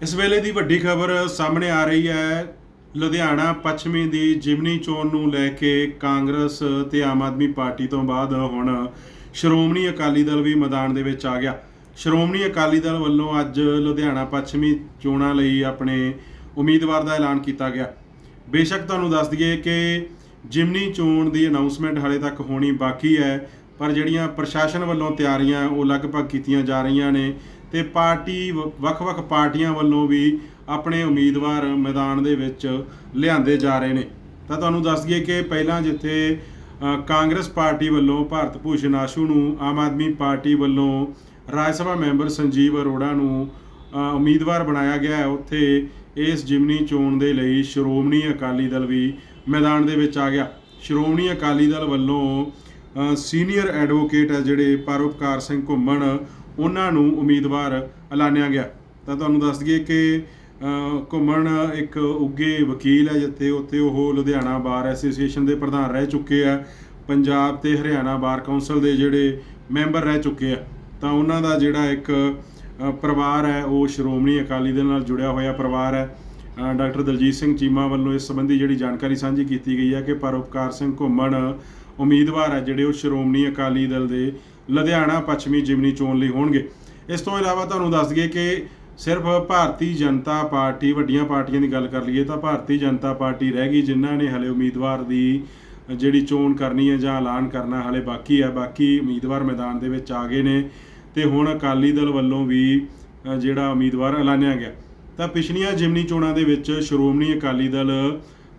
ਇਸ ਵੇਲੇ ਦੀ ਵੱਡੀ ਖਬਰ ਸਾਹਮਣੇ ਆ ਰਹੀ ਹੈ। ਲੁਧਿਆਣਾ ਪੱਛਮੀ ਦੀ ਜਿਮਨੀ ਚੋਣ ਨੂੰ ਲੈ ਕੇ ਕਾਂਗਰਸ ਤੇ ਆਮ ਆਦਮੀ ਪਾਰਟੀ ਤੋਂ ਬਾਅਦ ਹੁਣ ਸ਼੍ਰੋਮਣੀ ਅਕਾਲੀ ਦਲ ਵੀ ਮੈਦਾਨ ਦੇ ਵਿੱਚ ਆ ਗਿਆ। ਸ਼੍ਰੋਮਣੀ ਅਕਾਲੀ ਦਲ ਵੱਲੋਂ ਅੱਜ ਲੁਧਿਆਣਾ ਪੱਛਮੀ ਚੋਣਾਂ ਲਈ ਆਪਣੇ ਉਮੀਦਵਾਰ ਦਾ ਐਲਾਨ ਕੀਤਾ ਗਿਆ। ਬੇਸ਼ੱਕ ਤੁਹਾਨੂੰ ਦੱਸ ਦਈਏ ਕਿ ਜਿਮਨੀ ਚੋਣ ਦੀ ਅਨਾਉਂਸਮੈਂਟ ਹਾਲੇ ਤੱਕ ਹੋਣੀ ਬਾਕੀ ਹੈ, ਪਰ ਜਿਹੜੀਆਂ ਪ੍ਰਸ਼ਾਸਨ ਵੱਲੋਂ ਤਿਆਰੀਆਂ ਉਹ ਲਗਭਗ ਕੀਤੀਆਂ ਜਾ ਰਹੀਆਂ ਨੇ। ਤੇ ਪਾਰਟੀ ਵ- ਵੱਖ-ਵੱਖ ਪਾਰਟੀਆਂ ਵੱਲੋਂ ਵੀ ਆਪਣੇ ਉਮੀਦਵਾਰ ਮੈਦਾਨ ਦੇ ਵਿੱਚ ਲਿਆਂਦੇ ਜਾ ਰਹੇ ਨੇ। ਤਾਂ ਤੁਹਾਨੂੰ ਦੱਸ ਦਈਏ ਕਿ ਪਹਿਲਾਂ ਜਿੱਥੇ ਕਾਂਗਰਸ ਪਾਰਟੀ ਵੱਲੋਂ ਭਾਰਤ ਭੂਸ਼ਣ ਆਸ਼ੂ ਨੂੰ, ਆਮ ਆਦਮੀ ਪਾਰਟੀ ਵੱਲੋਂ ਰਾਜ ਸਭਾ ਮੈਂਬਰ ਸੰਜੀਵ ਅਰੋੜਾ ਨੂੰ ਉਮੀਦਵਾਰ ਬਣਾਇਆ ਗਿਆ ਉੱਥੇ ਇਸ ਜਿਮਨੀ ਚੋਣ ਦੇ ਲਈ ਸ਼੍ਰੋਮਣੀ ਅਕਾਲੀ ਦਲ ਵੀ ਮੈਦਾਨ ਦੇ ਵਿੱਚ ਆ ਗਿਆ। ਸ਼੍ਰੋਮਣੀ ਅਕਾਲੀ ਦਲ ਵੱਲੋਂ ਸੀਨੀਅਰ ਐਡਵੋਕੇਟ ਹੈ ਜਿਹੜੇ ਪਰਉਪਕਾਰ ਸਿੰਘ ਘੁੰਮਣ ਉਹਨਾਂ ਨੂੰ ਉਮੀਦਵਾਰ ਐਲਾਨਿਆ ਗਿਆ। ਤਾਂ ਤੁਹਾਨੂੰ ਦੱਸ ਦਈਏ ਕਿ ਘੁੰਮਣ ਇੱਕ ਉੱਗੇ ਵਕੀਲ ਹੈ ਜਿੱਥੇ ਉੱਥੇ ਉਹ ਲੁਧਿਆਣਾ ਬਾਰ ਐਸੋਸੀਏਸ਼ਨ ਦੇ ਪ੍ਰਧਾਨ ਰਹਿ ਚੁੱਕੇ ਆ। ਪੰਜਾਬ ਤੇ ਹਰਿਆਣਾ ਬਾਰ ਕੌਂਸਲ ਦੇ ਜਿਹੜੇ ਮੈਂਬਰ ਰਹਿ ਚੁੱਕੇ ਆ। ਤਾਂ ਉਹਨਾਂ ਦਾ ਜਿਹੜਾ ਇੱਕ ਪਰਿਵਾਰ ਹੈ, ਉਹ ਸ਼੍ਰੋਮਣੀ ਅਕਾਲੀ ਦਲ ਨਾਲ ਜੁੜਿਆ ਹੋਇਆ ਪਰਿਵਾਰ ਹੈ। ਡਾਕਟਰ ਦਲਜੀਤ ਸਿੰਘ ਚੀਮਾ ਵੱਲੋਂ ਇਸ ਸੰਬੰਧੀ ਜਿਹੜੀ ਜਾਣਕਾਰੀ ਸਾਂਝੀ ਕੀਤੀ ਗਈ ਹੈ ਕਿ ਪਰਉਪਕਾਰ ਸਿੰਘ ਘੁੰਮਣ ਉਮੀਦਵਾਰ ਹੈ ਜਿਹੜੇ ਉਹ ਸ਼੍ਰੋਮਣੀ ਅਕਾਲੀ ਦਲ ਦੇ ਲੁਧਿਆਣਾ ਪੱਛਮੀ ਜਿਮਨੀ ਚੋਣ ਲਈ ਹੋਣਗੇ। ਇਸ ਤੋਂ ਇਲਾਵਾ ਤੁਹਾਨੂੰ ਦੱਸ ਦਈਏ ਕਿ ਸਿਰਫ ਭਾਰਤੀ ਜਨਤਾ ਪਾਰਟੀ, ਵੱਡੀਆਂ ਪਾਰਟੀਆਂ ਦੀ ਗੱਲ ਕਰ ਲਈਏ ਤਾਂ ਭਾਰਤੀ ਜਨਤਾ ਪਾਰਟੀ ਰਹਿ ਗਈ, ਜਿਨ੍ਹਾਂ ਨੇ ਹਲੇ ਉਮੀਦਵਾਰ ਦੀ ਜਿਹੜੀ ਚੋਣ ਕਰਨੀ ਹੈ ਜਾਂ ਐਲਾਨ ਕਰਨਾ ਹਲੇ ਬਾਕੀ ਹੈ। ਬਾਕੀ ਉਮੀਦਵਾਰ ਮੈਦਾਨ ਦੇ ਵਿੱਚ ਆ ਗਏ ਨੇ ਤੇ ਹੁਣ ਅਕਾਲੀ ਦਲ ਵੱਲੋਂ ਵੀ ਜਿਹੜਾ ਉਮੀਦਵਾਰ ਐਲਾਨਿਆ ਗਿਆ। ਤਾਂ ਪਿਛਲੀਆਂ ਜਿਮਨੀ ਚੋਣਾਂ ਦੇ ਵਿੱਚ ਸ਼੍ਰੋਮਣੀ ਅਕਾਲੀ ਦਲ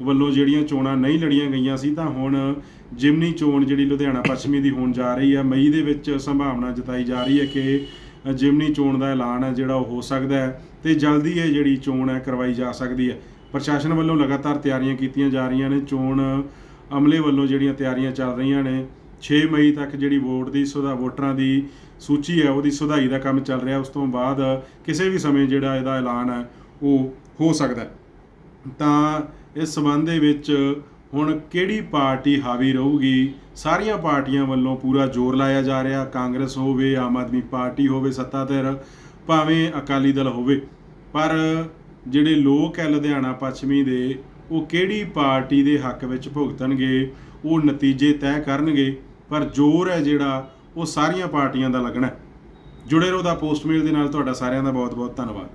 ਵੱਲੋਂ ਜਿਹੜੀਆਂ ਚੋਣਾਂ ਨਹੀਂ ਲੜੀਆਂ ਗਈਆਂ ਸੀ, ਤਾਂ ਹੁਣ ਜਿਮਨੀ ਚੋਣ ਜਿਹੜੀ ਲੁਧਿਆਣਾ ਪੱਛਮੀ ਦੀ ਹੋਣ ਜਾ ਰਹੀ ਹੈ, ਮਈ ਦੇ ਵਿੱਚ ਸੰਭਾਵਨਾ ਜਤਾਈ ਜਾ ਰਹੀ ਹੈ ਕਿ ਜਿਮਨੀ ਚੋਣ ਦਾ ਐਲਾਨ ਹੈ ਜਿਹੜਾ ਉਹ ਹੋ ਸਕਦਾ ਹੈ ਤੇ ਜਲਦੀ ਇਹ ਜਿਹੜੀ ਚੋਣ ਹੈ ਕਰਵਾਈ ਜਾ ਸਕਦੀ ਹੈ। ਪ੍ਰਸ਼ਾਸਨ ਵੱਲੋਂ ਲਗਾਤਾਰ ਤਿਆਰੀਆਂ ਕੀਤੀਆਂ ਜਾ ਰਹੀਆਂ ਨੇ, ਚੋਣ ਅਮਲੇ ਵੱਲੋਂ ਜਿਹੜੀਆਂ ਤਿਆਰੀਆਂ ਚੱਲ ਰਹੀਆਂ ਨੇ 6 ਮਈ ਤੱਕ ਜਿਹੜੀ ਵੋਟ ਦੀ ਸੁਧਾ, ਵੋਟਰਾਂ ਦੀ ਸੂਚੀ ਹੈ, ਉਹਦੀ ਸੁਧਾਈ ਦਾ ਕੰਮ ਚੱਲ ਰਿਹਾ, ਉਸ ਤੋਂ ਬਾਅਦ ਕਿਸੇ ਵੀ ਸਮੇਂ ਜਿਹੜਾ ਇਹਦਾ ਐਲਾਨ ਹੈ, ਉਹ ਹੋ ਸਕਦਾ ਤਾਂ ਇਸ ਸਬੰਧ ਦੇ ਵਿੱਚ ਹੁਣ ਕਿਹੜੀ ਪਾਰਟੀ ਹਾਵੀ ਰਹੂਗੀ? ਸਾਰੀਆਂ ਪਾਰਟੀਆਂ ਵੱਲੋਂ ਪੂਰਾ ਜ਼ੋਰ ਲਾਇਆ ਜਾ ਰਿਹਾ। ਕਾਂਗਰਸ ਹੋਵੇ, ਆਮ ਆਦਮੀ ਪਾਰਟੀ ਹੋਵੇ, ਸੱਤਾਧਿਰ, ਭਾਵੇਂ ਅਕਾਲੀ ਦਲ ਹੋਵੇ। ਪਰ ਜਿਹੜੇ ਲੋਕ ਹੈ ਲੁਧਿਆਣਾ ਪੱਛਮੀ ਦੇ, ਉਹ ਕਿਹੜੀ ਪਾਰਟੀ ਦੇ ਹੱਕ ਵਿੱਚ ਭੁਗਤਣਗੇ? ਉਹ ਨਤੀਜੇ ਤੈਅ ਕਰਨਗੇ। ਪਰ ਜ਼ੋਰ ਹੈ ਜਿਹੜਾ, ਉਹ ਸਾਰੀਆਂ ਪਾਰਟੀਆਂ ਦਾ ਲੱਗਣਾ ਜੁੜੇ ਰਹੋ ਦਾ ਪੋਸਟਮੇਲ ਦੇ ਨਾਲ। ਤੁਹਾਡਾ ਸਾਰਿਆਂ ਦਾ ਬਹੁਤ ਬਹੁਤ ਧੰਨਵਾਦ।